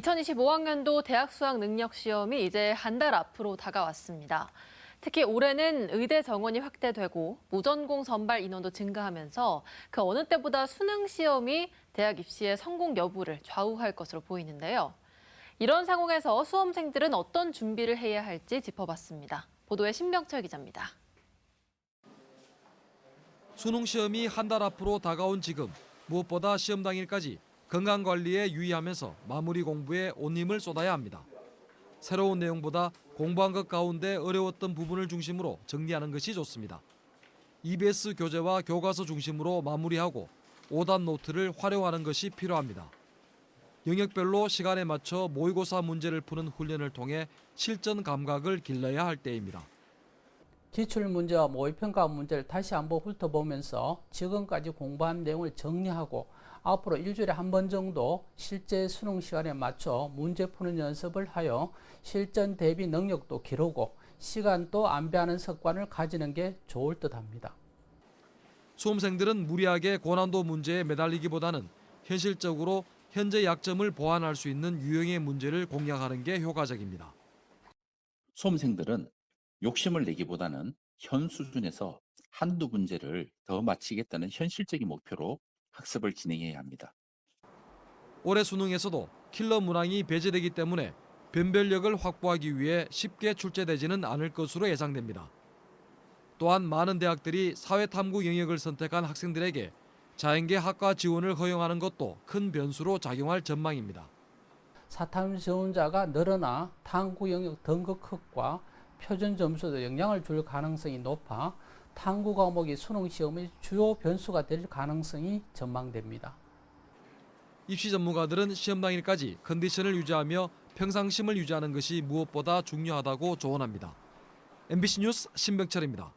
2025학년도 대학 수학 능력 시험이 이제 한 달 앞으로 다가왔습니다. 특히 올해는 의대 정원이 확대되고 무전공 선발 인원도 증가하면서 그 어느 때보다 수능 시험이 대학 입시의 성공 여부를 좌우할 것으로 보이는데요. 이런 상황에서 수험생들은 어떤 준비를 해야 할지 짚어봤습니다. 보도에 신병철 기자입니다. 수능 시험이 한 달 앞으로 다가온 지금 무엇보다 시험 당일까지 건강 관리에 유의하면서 마무리 공부에 온 힘을 쏟아야 합니다. 새로운 내용보다 공부한 것 가운데 어려웠던 부분을 중심으로 정리하는 것이 좋습니다. EBS 교재와 교과서 중심으로 마무리하고 5단 노트를 활용하는 것이 필요합니다. 영역별로 시간에 맞춰 모의고사 문제를 푸는 훈련을 통해 실전 감각을 길러야 할 때입니다. 기출 문제와 모의평가 문제를 다시 한번 훑어보면서 지금까지 공부한 내용을 정리하고 앞으로 일주일에 한 번 정도 실제 수능 시간에 맞춰 문제 푸는 연습을 하여 실전 대비 능력도 기르고 시간도 안배하는 습관을 가지는 게 좋을 듯 합니다. 수험생들은 무리하게 고난도 문제에 매달리기보다는 현실적으로 현재 약점을 보완할 수 있는 유형의 문제를 공략하는 게 효과적입니다. 수험생들은 욕심을 내기보다는 현 수준에서 한두 문제를 더 맞히겠다는 현실적인 목표로 학습을 진행해야 합니다. 올해 수능에서도 킬러 문항이 배제되기 때문에 변별력을 확보하기 위해 쉽게 출제되지는 않을 것으로 예상됩니다. 또한 많은 대학들이 사회탐구 영역을 선택한 학생들에게 자연계 학과 지원을 허용하는 것도 큰 변수로 작용할 전망입니다. 사탐 지원자가 늘어나 탐구 영역 등급컷과 표준 점수도 영향을 줄 가능성이 높아 탐구 과목이 수능 시험의 주요 변수가 될 가능성이 전망됩니다. 입시 전문가들은 시험 당일까지 컨디션을 유지하며 평상심을 유지하는 것이 무엇보다 중요하다고 조언합니다. MBC 뉴스 신병철입니다.